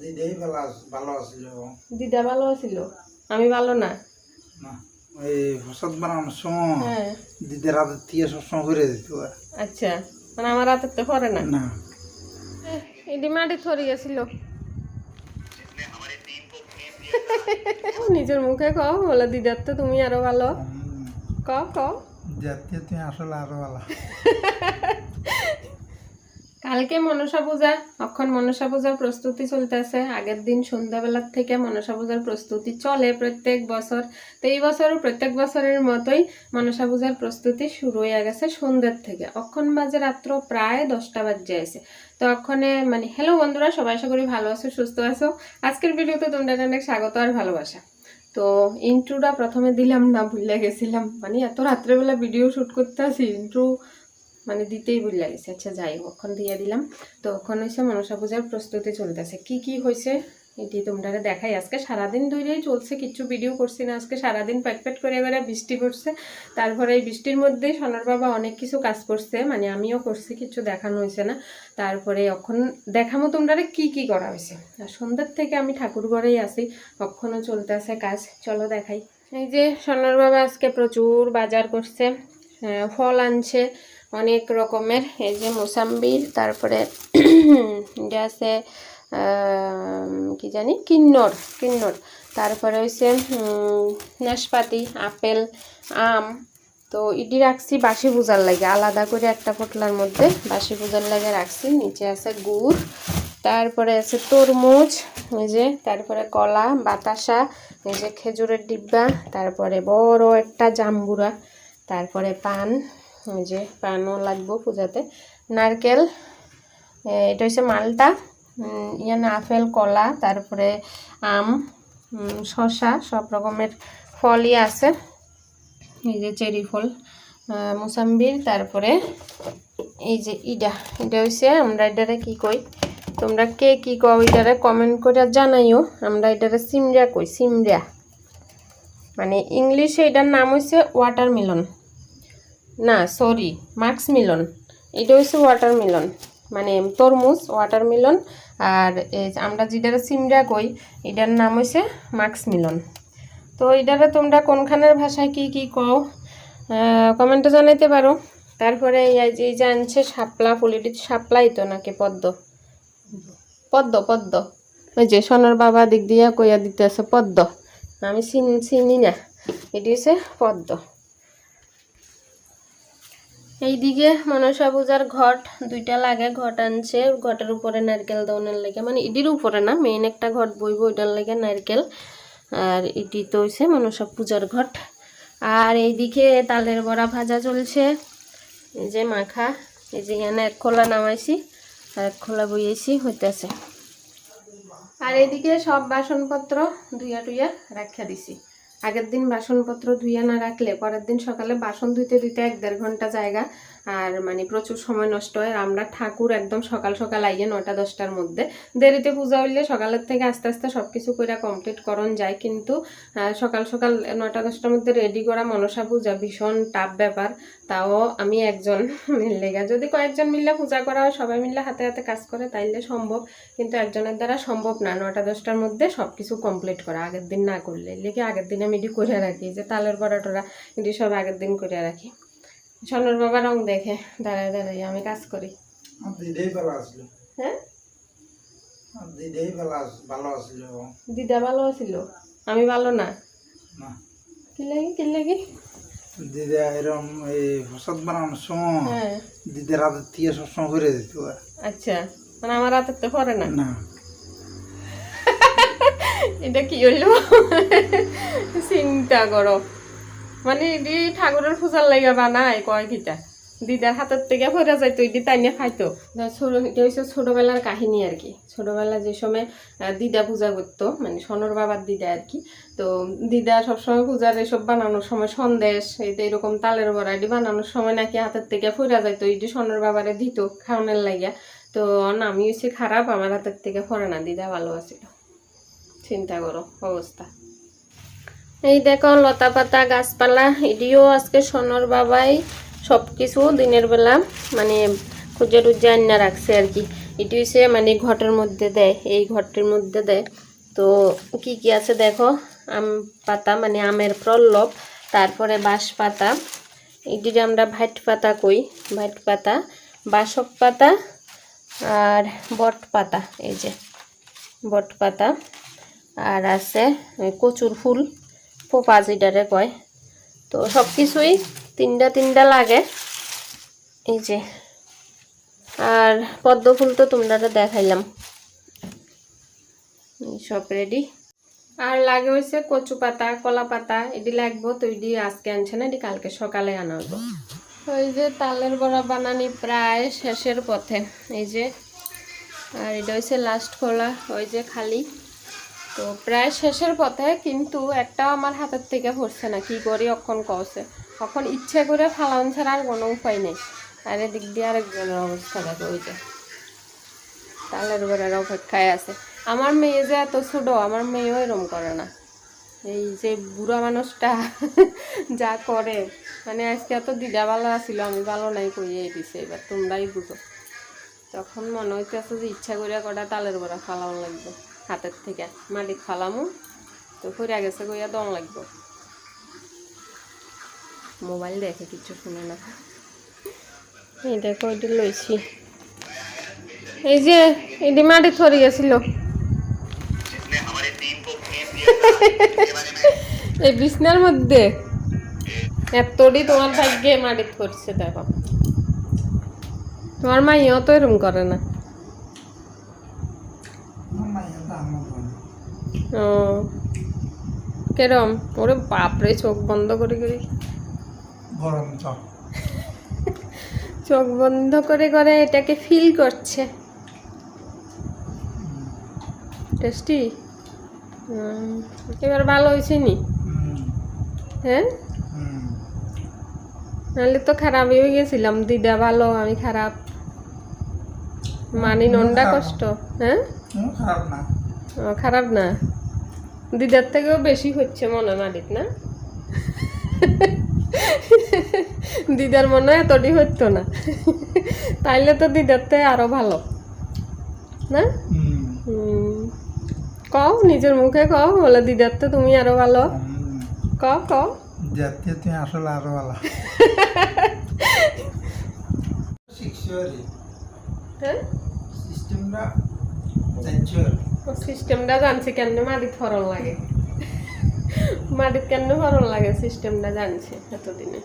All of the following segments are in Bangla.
দিদাই ভালো আছ- ভালো আছিল। দিদা ভালো ছিল আমি ভালো না? ওই প্রসাদ বানানোর সময় হ্যাঁ। দিদের হাতে দিয়ে সবসময় করে দিত। আচ্ছা মানে আমার হাতে তো করে না? না। এটি মাটি থরি গেছিল। নিজের মুখে কও বলে দিদার তো তুমি আরও ভালো। কও কও। জাতীয় তুমি আসলে আরও ভালো। কালকে মনসা পূজা অক্ষণ মনসা পূজার প্রস্তুতি চলতেছে আগের দিন সন্ধ্যাবেলার থেকে মনসা পূজার প্রস্তুতি চলে প্রত্যেক বছর তো এই বছরও প্রত্যেক বছরের মতোই মনসা পূজার প্রস্তুতি শুরু হয়ে গেছে সন্ধ্যের থেকে। অক্ষণ বাজে রাত্র প্রায় দশটা বাজে আছে। তো অক্ষণে মানে হ্যালো বন্ধুরা, সবাই আশা করি ভালো আছো, সুস্থ আছো। আজকের ভিডিওতে তোমরা অনেক স্বাগত আর ভালোবাসা। তো ইন্ট্রোটা প্রথমে দিলাম না, ভুলে গেছিলাম। মানে এত রাত্রেবেলা ভিডিও শ্যুট করতে আসি ইন্ট্রো মানে দিতেই ভুলে গেছে আচ্ছা যাই হোক ওখান দিয়ে দিলাম। তো ওখানে হচ্ছে মনসা পূজার প্রস্তুতি চলতেছে। কি কি হয়েছে এটি তোমরা দেখাই। আজকে সারাদিন ধরেই চলছে, কিছু ভিডিও করছি না। আজকে সারাদিন প্যাট প্যাট করে করে বৃষ্টি পড়ছে। তারপরে এই বৃষ্টির মধ্যে সোনার বাবা অনেক কিছু কাজ করছে মানে আমিও করছি, কিছু দেখানো হয়েছে না। তারপরে এখন দেখামো তোমরা কি কি করা হয়েছে আর সন্ধ্যার থেকে আমি ঠাকুর ঘরেই আসি চলতে চলতেছে কাজ। চলো দেখাই। এই যে সোনার বাবা আজকে প্রচুর বাজার করছে ফল আনছে অনেক রকমের এই যে মোসাম্বির তারপরে এটা আছে কি জানি কিন্নর কিন্নর। তারপরে উম, নাশপাতি আপেল আম। তো ইডি রাখছি বাসি পূজার লাগে আলাদা করে একটা পোটলার মধ্যে বাসি পূজার লাগে রাখছি। নিচে আছে গুড় তারপরে আছে তরমুজ এই যে তারপরে কলা বাতাসা এই যে খেজুরের ডিব্বা তারপরে বড় একটা জাম্বুরা তারপরে পান। যে পানও লাগবো পূজাতে। নারকেল এটা হচ্ছে মালটা ইয়ানে আপেল, কলা, তারপরে আম শসা, সব রকমের ফলই আছে। এই যে চেরি ফল মোসাম্বির, তারপরে এই যে ইডা। এটা হচ্ছে আমরা এটারে কি কই? তোমরা কে কি কও এটারে কমেন্ট করে জানাইও। আমরা এটারে সিমরা কই, সিমরা। মানে ইংলিশে এটার নাম হচ্ছে ওয়াটারমেলন না সরি মার্কস মিলন এটা হচ্ছে ওয়াটারমেলন মানে তরমুজ ওয়াটারমেলন আর আমরা যেটার সিমরা কই, এটার নাম হচ্ছে মার্কস মিলন তো এটারে তোমরা কোনখানের ভাষায় কি কি কও কমেন্টে জানাইতে পারো। তারপরে এই যে শাপলা ফুল, এটি শাপলাই তো নাকি পদ্ম? পদ্ম পদ্ম। ওই যে সোনার বাবা দিক দিয়া কইয়া দিতে আছে পদ্ম। আমি চিনি না। এটি হচ্ছে পদ্ম। এইদিকে মনসা পূজার ঘট, দুইটা লাগে ঘট আনছে, ঘটের উপরে নারকেল দৌনের লাগে। মানে ইডির উপরে না মেইন একটা ঘট বইব ওইটার লাগে নারকেল। আর এটি তো হইছে মনসা পূজার ঘট। আর এইদিকে তালের বড়া ভাজা চলছে। এই যে মাখা, এই যে এখানে এক খোলা নামাইছি, আর এক খোলা বইয়েছি, হইতেছে। আর এইদিকে সব বাসনপত্র ধুইয়া টুইয়া রাখিয়া দিছি। আগের দিন বাসনপত্র ধুইয়া না রাখলে পরের দিন সকালে বাসন ধুইতে ধুইতে এক দেড় ঘণ্টা জায়গা আর মানে প্রচুর সময় নষ্ট হয়। আমরা ঠাকুর একদম সকাল সকাল আইয়ে নটা দশটার মধ্যে। দেরিতে পূজা হইলে সকালের থেকে আস্তে আস্তে সব কিছু করে কমপ্লিট করন যায়। কিন্তু সকাল সকাল নটা দশটার মধ্যে রেডি করা মনসা পূজা ভীষণ টাফ ব্যাপার। তাও আমি একজন মিললে গা যদি কয়েকজন মিললে পূজা করা হয়, সবাই মিললে হাতে হাতে কাজ করে, তাইলে সম্ভব। কিন্তু একজনের দ্বারা সম্ভব না। নটা দশটার মধ্যে সব কিছু কমপ্লিট করা। আগের দিন না করলে। লেগে আগের দিন আমি এটি করে রাখি? যে তালের বড়া টড়া এটি সব আগের দিন করে রাখি। সোনার বাবা রং দেখে দাঁড়ায় দাঁড়াই আমি কাজ করি। আছিল হ্যাঁ? ভালো আছিল দিদা ভালো ছিল আমি ভালো না? কি লাগে কি লাগে? দিদা এরকম এই প্রসাদ বানানোর সময় হ্যাঁ। সবসময় করে দিত। আচ্ছা মানে আমার তো করে না? না। এটা কি হইল? চিন্তা করো। মানে এটি ঠাকুরের পূজার লাগে বানায় কয় কিটা। দিদার হাতের থেকে ফেরা যাইতো এটি তাই নিয়ে খাইতো। ছোট এটা হচ্ছে ছোটবেলার কাহিনী আর কি। ছোটবেলা যে সময় দিদা পূজা করতো মানে সনর বাবার দিদা আর কি। তো দিদা সবসময় পূজার এসব বানানোর সময় সন্দেশ, এই যে এরকম তালের বড়া, এটি বানানোর সময় নাকি হাতের থেকে ফেরা যাইতো এটি সনর বাবারে দিত খাওয়ানোর লাগিয়া তো আমি হচ্ছে খারাপ, আমার হাতের থেকে ফরে না, দিদা ভালো আছিল। চিন্তা করো, অবস্থা। এই দেখো লতা পাতা গাছপালা, এটিও আজকে সোনর বাবাই সব কিছু দিনের বেলা মানে খুঁজে টুজে আন্না রাখছে আর কি। এটি হচ্ছে মানে ঘটের মধ্যে দেয়, এই ঘরটির মধ্যে দেয়। তো কি কি আছে দেখো, আম পাতা মানে আমের প্রল্লব, তারপরে বাঁশ পাতা এটির আমরা ভাইট পাতা কই ভাইট পাতা বাসক পাতা আর বট পাতা এই যে বট পাতা আর আছে কচুর ফুল। পোপা যেটারে কয়। তো সব কিছুই তিনটা তিনটা লাগে। এই যে। আর পদ্ম ফুল তো তোমরা দেখাইলাম। সব রেডি আর লাগে হয়েছে কচু পাতা কলা পাতা এটি লাগবো তো এটি আজকে আনছে না এটি কালকে সকালে আনা হইব। ওই যে তালের বড়া বানানি প্রায় শেষের পথে এই যে। আর এটা হচ্ছে লাস্ট খোলা ওই যে খালি। তো প্রায় শেষের পথে কিন্তু একটাও আমার হাতের থেকে পড়ছে না। কি করি, অক্ষণ কছে তখন ইচ্ছে করে ফালান ছাড়া আর কোনো উপায় নেই। আর এদিক দিয়ে আরেকজনের অবস্থা দেখো ওই যে। তালের বেড়ার অপেক্ষায় আছে। আমার মেয়ে যে এত ছোট, আমার মেয়েও এরম করে না। এই যে বুড়া মানুষটা যা করে। মানে আজকে এত দিদা ভালো আছিল আমি ভালো নাই কইয়ে দিছে, এবার তোমরাই বুঝো। তখন মনে হইতেছে যে ইচ্ছা করে কটা তালের বড়া ফালাও লাগবে। হাতের থেকে। মাটিত ফালামু, তো ফুরিয়া গেছে কইয়া দম লাগবে। মোবাইল দেখে কিছু শুনে না। এই দেখো এটি লইছি। এই যে এটি মাটি থরি গেছিল। এই বিছনার মধ্যে। এতটি তোমার ভাগ্যে মাটি করছে দেখো। তোমার মাইয়াও তো এরম করে না আমার মাইয়া তো আমার বোন। ও। কেরম? ওরে বাপরে চোখ বন্ধ করে করে। গরম চোখ বন্ধ করে করে এটাকে ফিল করছে। টেস্টি এবার ভালো হয়েছে নি? হ্যাঁ। নাহলে তো খারাপই হয়ে গেছিলাম। দিদা ভালো আমি খারাপ। মানি নন্ডা কষ্ট। হ্যাঁ? খারাপ না। খারাপ না? দিদার থেকেও বেশি হচ্ছে মনে মালিক না? দিদার মনে হয় এতটি হতো না। তাইলে তো দিদার থেকে আরও ভালো না। কও নিজের মুখে কও বলে দিদার তো তুমি আরও ভালো। ক ক জাতীয় তুই আসলে আরও ভালো। হ্যাঁ? সিস্টেমটা সিস্টেমটা জানছি কেন মাটির ফরন লাগে। মাটির কেন ফরন লাগে সিস্টেমটা জানছি এতদিনে।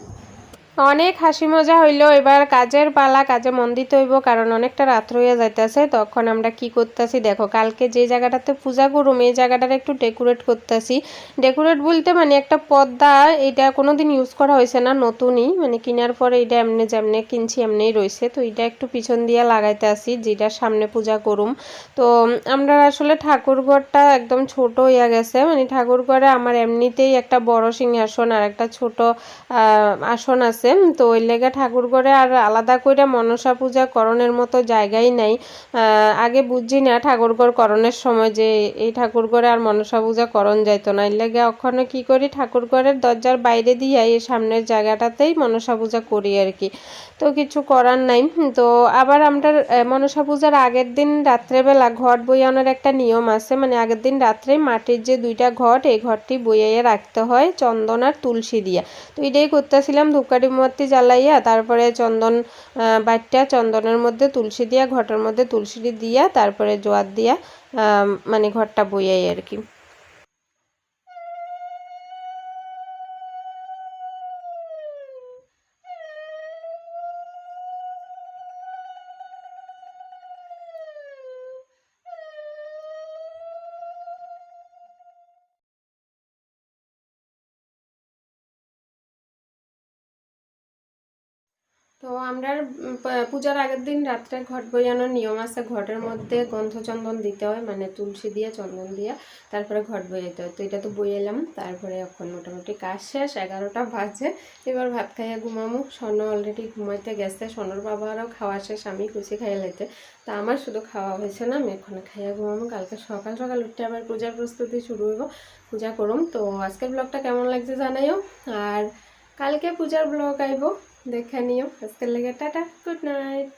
অনেক হাসি মজা হইল। এবার কাজের পালা, কাজে মন দিতে হইব, কারণ অনেকটা রাত হইয়া যাইতেছে। তখন আমরা কি করতেছি, দেখো, কালকে যে জায়গাটাতে পূজা করুম, এই জায়গাটার একটু ডেকোরেট করতেছি। ডেকোরেট বলতে মানে একটা পর্দা এটা কোনোদিন ইউজ করা হয়েছে না, নতুনই। মানে কেনার পরে এটা এমনি যেমনি কিনছি, এমনিই রয়েছে তো এটা একটু পিছন দিয়ে লাগাইতে আসি যেটা সামনে পূজা করুম। তো আমরা আসলে ঠাকুর ঘরটা একদম ছোট হইয়া গেছে। মানে ঠাকুর ঘরে আমার এমনিতেই একটা বড় সিংহাসন আর একটা ছোট আসন আছে। তো ওই লেগে ঠাকুর ঘরে আর আলাদা করে মনসা পূজা করণের মতো জায়গাই নাই। আগে বুঝছি না ঠাকুর ঘর করণের সময় যে এই ঠাকুর ঘরে আর মনসা পূজা করণ যাইতো না। এর লেগে ওখানে কি করি ঠাকুর ঘরের দরজার বাইরে দিয়ে এই সামনের জায়গাটাতেই মনসা পূজা করি আর কি। তো কিছু করার নাই। তো আবার আমরা মনসা পূজার আগের দিন রাত্রেবেলা ঘট বইয়ানোর একটা নিয়ম আছে। মানে আগের দিন রাত্রে মাটির যে দুইটা ঘট, এই ঘরটি বইয়ে রাখতে হয় চন্দন আর তুলসী দিয়া। তো এটাই করতেছিলাম ধূপকাঠি মোমবাতি জ্বালাইয়া তারপরে চন্দন বাটটা, চন্দনের মধ্যে তুলসী দিয়া, ঘটের মধ্যে তুলসী দিয়া, তারপরে জোয়ার দিয়া মানে ঘরটা বইয়াই আর কি। তো আমরা পূজার আগের দিন রাত্রে ঘট বইয়ানোর নিয়ম আছে, ঘটের মধ্যে গন্ধচন্দন দিতে হয় মানে তুলসী দিয়ে, চন্দন দিয়ে, তারপরে ঘট বইয়াইতে হয়। তো এটা তো বইয়ালাম তারপরে এখন মোটামুটি কাজ শেষ, এগারোটা বাজে। এবার ভাত খাইয়া ঘুমামু। স্বর্ণ অলরেডি ঘুমাইতে গেছে, স্বর্ণর বাবারও খাওয়া শেষ, আমি কুচি খাইয়া লাইতে তা আমার শুধু খাওয়া হয়েছে না, আমি এখন খাইয়া ঘুমামু। কালকে সকাল সকাল উঠতে আবার পূজার প্রস্তুতি শুরু হইব, পূজা করুম। তো আজকের ব্লগটা কেমন লাগছে জানাইও। আর কালকে পূজার ব্লগ আইব। দেখে নিও আজকের লেগে টাটা গুড নাইট